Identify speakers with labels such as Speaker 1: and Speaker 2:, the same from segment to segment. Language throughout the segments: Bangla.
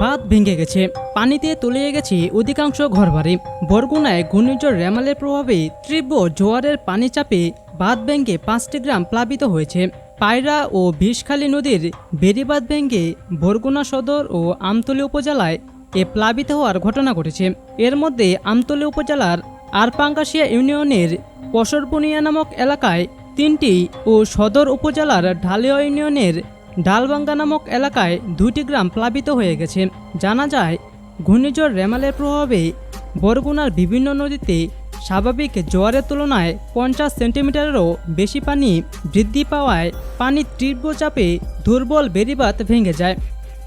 Speaker 1: বাঁধ ভেঙে গেছে। পানিতে তলিয়ে গেছে অধিকাংশ ঘরবাড়ি। বরগুনায় ঘূর্ণিঝড় রেমালের প্রভাবে তীব্র জোয়ারের পানি চাপে বাঁধ ভেঙে পাঁচটি গ্রাম প্লাবিত হয়েছে। পায়রা ও বিষখালী নদীর বেড়িবাঁধ ভেঙে বরগুনা সদর ও আমতলী উপজেলায় এ প্লাবিত হওয়ার ঘটনা ঘটেছে। এর মধ্যে আমতলী উপজেলার আরপাঙ্গাশিয়া ইউনিয়নের পশরপুনিয়া নামক এলাকায় তিনটি ও সদর উপজেলার ঢালিয়া ইউনিয়নের ডালবাঙ্গা নামক এলাকায় দুইটি গ্রাম প্লাবিত হয়ে গেছে। জানা যায়, ঘূর্ণিঝড় রেমালের প্রভাবে বরগুনার বিভিন্ন নদীতে স্বাভাবিক জোয়ারের তুলনায় পঞ্চাশ সেন্টিমিটারেরও বেশি পানি বৃদ্ধি পাওয়ায় পানির তীব্র চাপে দুর্বল বেড়িবাঁধ ভেঙে যায়।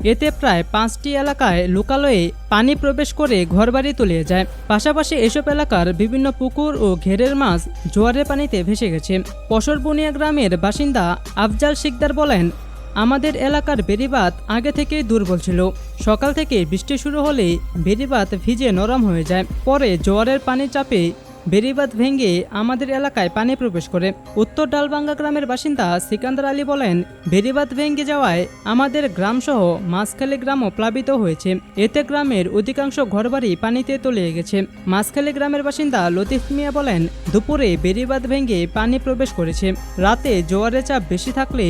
Speaker 1: এতে প্রায় পাঁচটি এলাকায় লোকালয়ে পানি প্রবেশ করে ঘরবাড়ি তলিয়ে যায়। পাশাপাশি এসব এলাকার বিভিন্ন পুকুর ও ঘেরের মাছ জোয়ারের পানিতে ভেসে গেছে। পশরবুনিয়া গ্রামের বাসিন্দা আফজাল শিকদার বলেন আমাদের এলাকার বেড়িবাঁধ আগে থেকেই দুর্বল ছিল। সকাল থেকে বৃষ্টি শুরু হলে বেড়িবাত ভিজে নরম হয়ে যায়। পরে জোয়ারের পানির চাপে বেড়িবাঁধ ভেঙে আমাদের এলাকায় পানি প্রবেশ করে। উত্তর ডালবাঙ্গা গ্রামের বাসিন্দা সিকান্দার আলী বলেন, বেড়িবাঁধ ভেঙে যাওয়ায় আমাদের গ্রামসহ মাঝখালি গ্রামও প্লাবিত হয়েছে। এতে গ্রামের অধিকাংশ ঘরবাড়ি পানিতে তলিয়ে গেছে। মাঝখালি গ্রামের বাসিন্দা লতিফ মিয়া বলেন, দুপুরে বেড়িবাঁধ ভেঙে পানি প্রবেশ করেছে। রাতে জোয়ারের চাপ বেশি থাকলে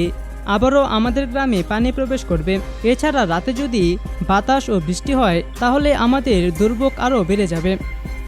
Speaker 1: আবারও আমাদের গ্রামে পানি প্রবেশ করবে। এছাড়া রাতে যদি বাতাস ও বৃষ্টি হয়, তাহলে আমাদের দুর্ভোগ আরও বেড়ে যাবে।